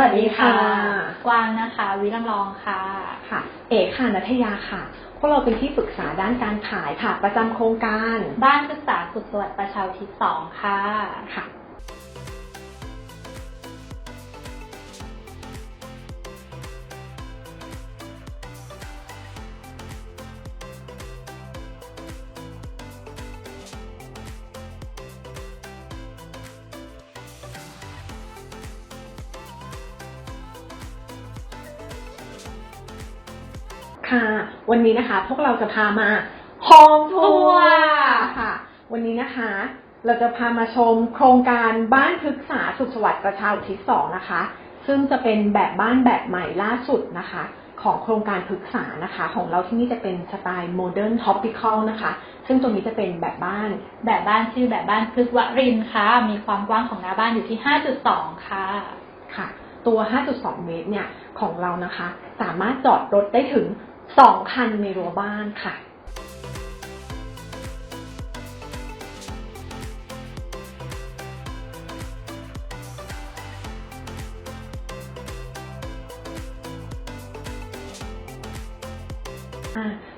วัสดีค่ะ กวางนะคะ วิรังรองค่ะค่ะ เอกค่ะนัทยาค่ะพวกเราเป็นที่ปรึกษาด้านการขายค่ะ ประจำโครงการ บ้านศึกษาสุดสวัสดิ์ประชาอุทิศสองค่ะค่ะ ค่ะ วันนี้นะคะ พวกเราจะพามาฮองทัวร์ค่ะ วันนี้นะคะ เราจะพามาชมโครงการบ้านพฤกษาสุขสวัสดิ์ประชาอุทิศสองนะคะ ซึ่งจะเป็นแบบบ้านแบบใหม่ล่าสุดนะคะ ของโครงการพฤกษานะคะ ของเราที่นี่จะเป็นสไตล์โมเดิร์นท็อปปิคอลนะคะ ซึ่งตรงนี้จะเป็นแบบบ้าน แบบบ้านชื่อแบบบ้านพฤกษวรินทร์ค่ะ มีความกว้างของหน้าบ้านอยู่ที่ 5.2 ค่ะ ค่ะ ตัว 5.2 เมตรเนี่ยของเรานะคะ สามารถจอดรถได้ถึง 2คันในรั้วบ้านค่ะ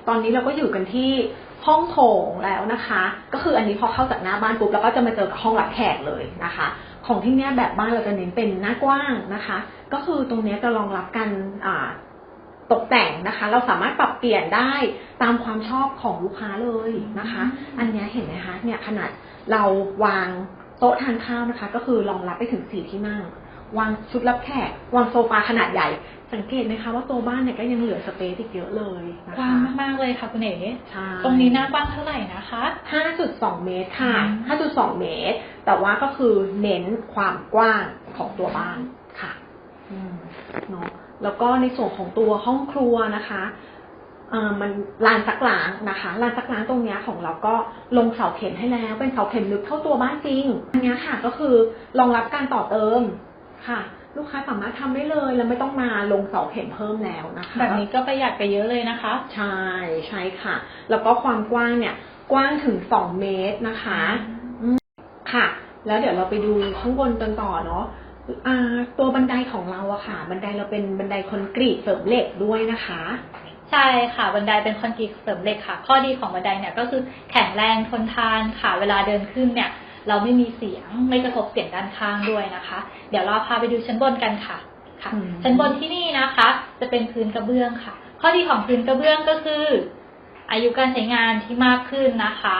ตอนนี้เราก็อยู่กันที่ห้องโถงแล้วนะคะ ก็คืออันนี้พอเข้าจากหน้าบ้านปุ๊บเราก็จะมาเจอกับห้องรับแขกเลยนะคะ ของที่เนี้ยแบบบ้านเราจะเน้นเป็นหน้ากว้างนะคะ ก็คือตรงเนี้ยจะรองรับการอ่า ตกแต่งนะคะ เราสามารถปรับเปลี่ยนได้ตามความชอบของลูกค้าเลยนะคะ อันเนี้ยเห็นไหมคะเนี่ยขนาดเราวางโต๊ะทานข้าวนะคะ ก็คือรองรับไปถึงสี่ที่นั่งวางชุดรับแขกวางโซฟาขนาดใหญ่ สังเกตไหมคะว่าตัวบ้านเนี่ยก็ยังเหลือสเปซอีกเยอะเลยนะกว้างคะมากๆเลยค่ะคุณเอ๋ใช่ตรงนี้หน้ากว้างเท่าไหร่นะคะ 5.2 เมตรค่ะอืม5.2 เมตร แต่ว่าก็คือเน้นความกว้างของตัวบ้านค่ะอืมเนาะ แล้วก็ในส่วนของตัวห้องครัวนะคะเอ่อมันลานซักล้างนะคะลานซักล้างตรงเนี้ยของเราก็ลงเสาเข็มให้แล้ว เป็นเสาเข็มลึกเท่าตัวบ้านจริง อันเนี้ยค่ะก็คือรองรับการต่อเติมค่ะ ลูกค้าสามารถทำได้เลยแล้วไม่ต้องมาลงเสาเข็มเพิ่มแล้วนะคะแบบนี้ก็ประหยัดไปเยอะเลยนะคะ ใช่ใช่ค่ะ แล้วก็ความกว้างเนี่ยกว้างถึง2เมตรนะคะอืมค่ะ แล้วเดี๋ยวเราไปดูข้างบนกันต่อเนาะอ่า ตัวบันไดของเราอะค่ะ บันไดเราเป็นบันไดคอนกรีตเสริมเหล็กด้วยนะคะ ใช่ค่ะ บันไดเป็นคอนกรีตเสริมเหล็กค่ะ ข้อดีของบันไดเนี่ยก็คือแข็งแรงทนทานค่ะ เวลาเดินขึ้นเนี่ย เราไม่มีเสียงไม่กระทบเสียงด้านข้างด้วยนะคะ เดี๋ยวเราพาไปดูชั้นบนกันค่ะค่ะอืมชั้นบนที่นี่นะคะ จะเป็นพื้นกระเบื้องค่ะ ข้อดีของพื้นกระเบื้องก็คือ อายุการใช้งานที่มากขึ้นนะคะ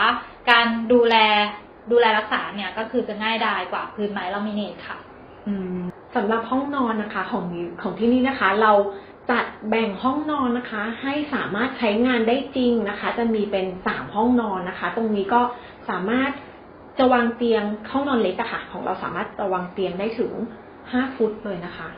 การดูแลดูแลรักษาเนี่ยก็คือจะง่ายดายกว่าพื้นไม้ลามิเนตค่ะอืม สำหรับห้องนอนนะคะของของที่นี่นะคะ เราจัดแบ่งห้องนอนนะคะ ให้สามารถใช้งานได้จริงนะคะ จะมีเป็นสามห้องนอนนะคะ ตรงนี้ก็สามารถจะวางเตียงห้องนอนเล็กอะค่ะของเราสามารถจะวางเตียงได้ถึงห้าฟุตเลยนะคะ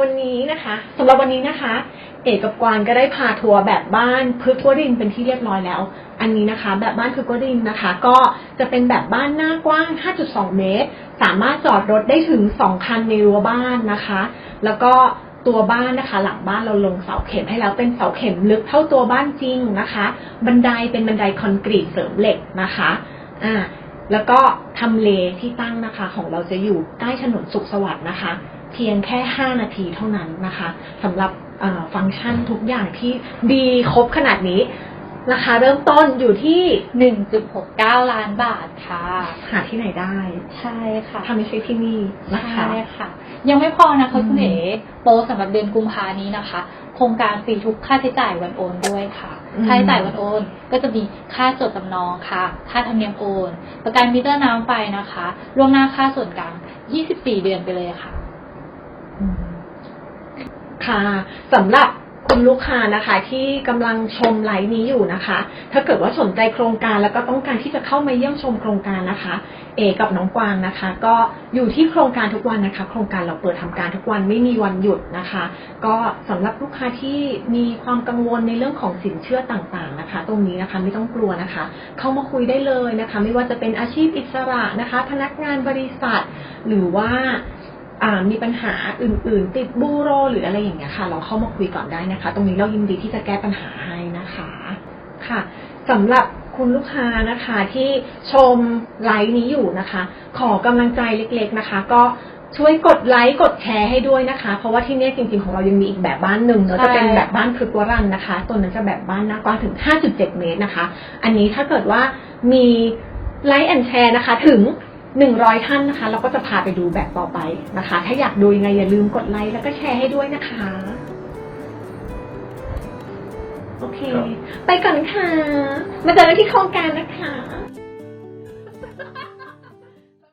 วันนี้นะคะสำหรับวันนี้นะคะ เอกกับกวางก็ได้พาทัวร์แบบบ้านพฤกษ์วรินเป็นที่เรียบร้อยแล้ว อันนี้นะคะ แบบบ้านพฤกษ์วรินนะคะ ก็จะเป็นแบบบ้านหน้ากว้าง 5.2 เมตร สามารถจอดรถได้ถึง 2 คันในรั้วบ้านนะคะ แล้วก็ตัวบ้านนะคะ หลังบ้านเราลงเสาเข็มให้แล้วเป็นเสาเข็มลึกเท่าตัวบ้านจริงนะคะ บันไดเป็นบันไดคอนกรีตเสริมเหล็กนะคะอ่าแล้วก็ทำเลที่ตั้งนะคะ ของเราจะอยู่ใกล้ถนนสุขสวัสดิ์นะคะ เพียงแค่ 5 นาทีเท่านั้นนะคะสำหรับเอ่อฟังก์ชันทุกอย่างที่ดีครบขนาดนี้ ราคาเริ่มต้นอยู่ที่ 1.69 ล้านบาทค่ะ หาที่ไหนได้ ใช่ค่ะถ้าไม่ใช่ที่นี่นะคะใช่ค่ะ ยังไม่พอนะคะอืมคุณเอ๋โปรสำหรับเดือนกุมภานี้นะคะ โครงการฟรีทุกค่าใช้จ่ายวันโอนด้วยค่ะ ค่าใช้จ่ายวันโอน ก็จะมีค่าจดจำนองค่ะ ค่าธรรมเนียมโอน ประกันมิเตอร์น้ำไฟนะคะล่วงหน้าค่าส่วนกลาง 24 เดือนไปเลยค่ะอืม ค่ะสำหรับคุณลูกค้านะคะ ที่กำลังชมไลฟ์นี้อยู่นะคะ ถ้าเกิดว่าสนใจโครงการแล้วก็ต้องการที่จะเข้ามาเยี่ยมชมโครงการนะคะ เอ กับน้องกวางนะคะ ก็อยู่ที่โครงการทุกวันนะคะ โครงการเราเปิดทำการทุกวันไม่มีวันหยุดนะคะ ก็สำหรับลูกค้าที่มีความกังวลในเรื่องของสินเชื่อต่างๆนะคะ ตรงนี้นะคะไม่ต้องกลัวนะคะ เข้ามาคุยได้เลยนะคะ ไม่ว่าจะเป็นอาชีพอิสระนะคะ พนักงานบริษัท หรือว่า มีปัญหาอื่น ๆ ติดบูโร หรืออะไรอย่างเงี้ยค่ะ เราเข้ามาคุยก่อนได้นะคะ ตรงนี้เรายินดีที่จะแก้ปัญหาให้นะคะค่ะสำหรับคุณลูกค้านะคะที่ชมไลฟ์นี้อยู่นะคะ ขอกำลังใจเล็ก ๆนะคะ ก็ช่วยกดไลค์กดแชร์ให้ด้วยนะคะ เพราะว่าที่เนี่ยจริง ๆ ของเรายังมีอีกแบบบ้านหนึ่งเนอะใช่จะเป็นแบบบ้านพฤกวรันนะคะ ตัวนั้นจะแบบบ้านหน้ากว้างถึง 5.7 เมตรนะคะ อันนี้ถ้าเกิดว่ามีไลค์แอนแชร์นะคะ ถึง 100 ท่านนะคะ เราก็จะพาไปดูแบบต่อไปนะคะ ถ้าอยากดูยังไงอย่าลืมกดไลค์แล้วก็แชร์ให้ด้วยนะคะ โอเคครับไปก่อนค่ะ มาเจอกันที่โครงการนะคะ